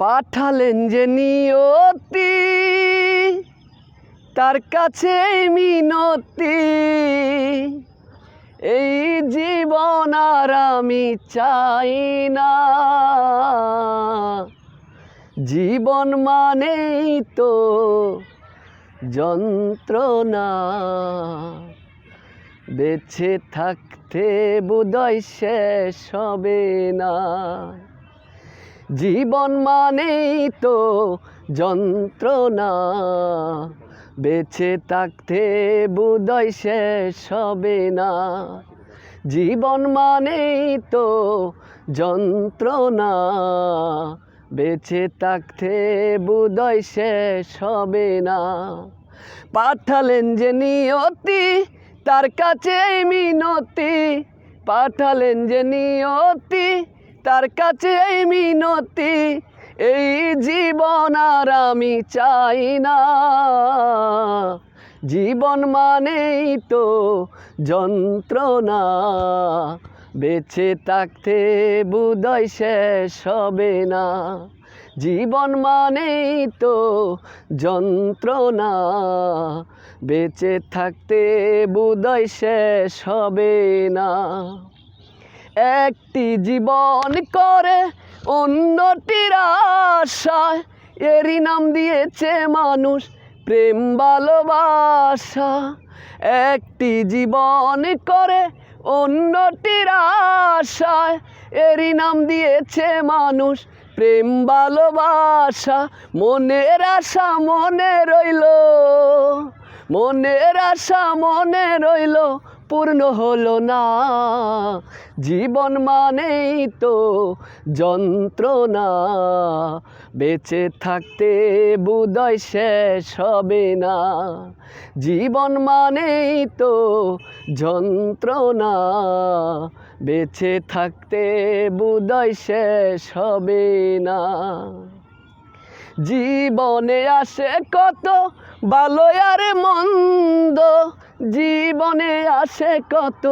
পাঠালেন যে নিয়তি, তার কাছে মিনতি। এই জীবন আর আমি চাই না। জীবন মানেই তো যন্ত্রণা। বেঁচে থাকতে বোধয় শেষ হবে না। জীবন মানেই তো যন্ত্রণা। বেঁচে থাকতে বুদয় শেষ হবে না। জীবন মানেই তো যন্ত্রণা। বেঁচে থাকতে বুদয় শেষ হবে না। পাঠালেন যে নিয়তি, তার কাছে মিনতি। পাঠালেন যে নিয়তি তার কাছে এই মিনতি, এই জীবন আর আমি চাই না। জীবন মানেই তো যন্ত্রণা, বেঁচে থাকতে বুদয় শেষ হবে না। জীবন মানেই তো যন্ত্রণা, বেঁচে থাকতে বুদয় শেষ হবে না। একটি জীবন করে অন্যটির আশায়। এরই নাম দিয়েছে মানুষ প্রেম, ভালোবাসা। একটি জীবন করে অন্যটির আশায়। এরই নাম দিয়েছে মানুষ প্রেম, ভালোবাসা। মনের আশা মনে রইল, মনের আশা মনে রইল পূর্ণ হলো না। জীবন মানেই তো যন্ত্রণা। বেঁচে থাকতে বুদয় শেষ হবে না। জীবন মানেই তো যন্ত্রণা। বেঁচে থাকতে বুদয় শেষ হবে না। জীবনে আসে কত ভালো আর মন্দ। জীবনে আসে কত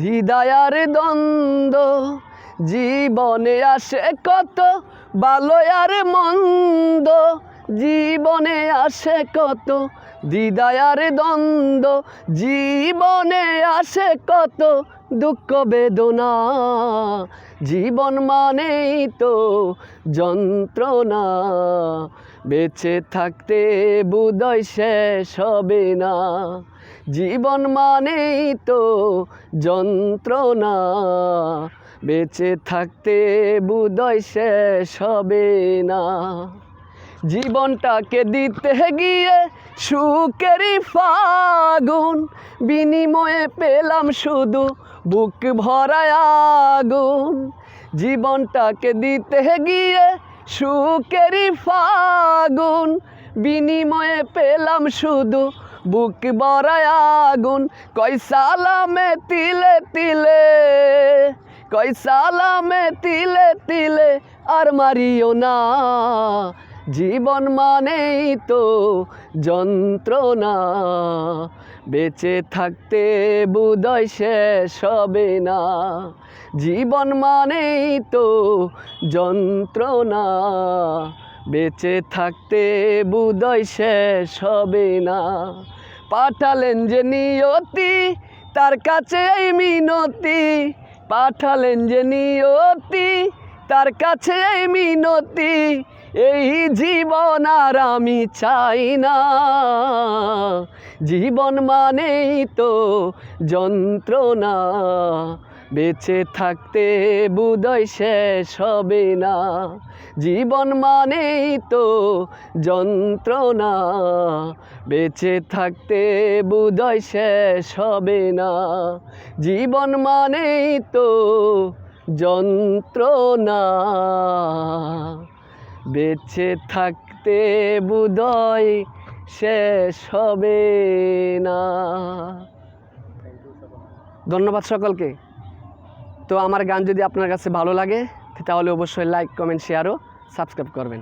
হৃদয়ার দ্বন্দ্ব। জীবনে আসে কত ভালো আর মন্দ। জীবনে আসে কত হৃদয়ার দ্বন্দ্ব। জীবনে আসে কত দুঃখ বেদনা। জীবন মানেই তো যন্ত্রণা। বেঁচে থাকতে বুদয় শেষ হবে না। জীবন মানেই তো যন্ত্রণা। বেঁচে থাকতে বুদয় শেষ হবে না। জীবনটাকে দিতে গিয়ে সুখেরই ফাগুন, বিনিময়ে পেলাম শুধু বুক ভরায় আগুন। জীবনটাকে দিতে গিয়ে সুখেরই ফাগুন, বিনিময়ে পেলাম শুধু বুক ভরায় আগুন। কই সালামে তিলে তিলে, কই সালামে তিলে তিলে, আর মারিও না। জীবন মানেই তো যন্ত্রণা। বেঁচে থাকতে বুদয় শেষ হবে না। জীবন মানেই তো যন্ত্রণা। বেঁচে থাকতে বুদয় শেষ হবে না। পাঠালেন যে নিয়তি, তার কাছে এই মিনতি। পাঠালেন যে নিয়তি, তার কাছে এই মিনতি। এই জীবন আর আমি চাই না। জীবন মানেই তো যন্ত্রণা, বেঁচে থাকতে বুদয় শেষ হবে না। জীবন মানেই তো যন্ত্রণা, বেঁচে থাকতে বুদয় শেষ হবে না। জীবন মানেই তো যন্ত্রণা। বেঁচে থাকতে বুদয় শেষ হবে না। ধন্যবাদ সকলকে। তো আমার গান যদি আপনার কাছে ভালো লাগে, তাহলে অবশ্যই লাইক কমেন্ট শেয়ারও সাবস্ক্রাইব করবেন।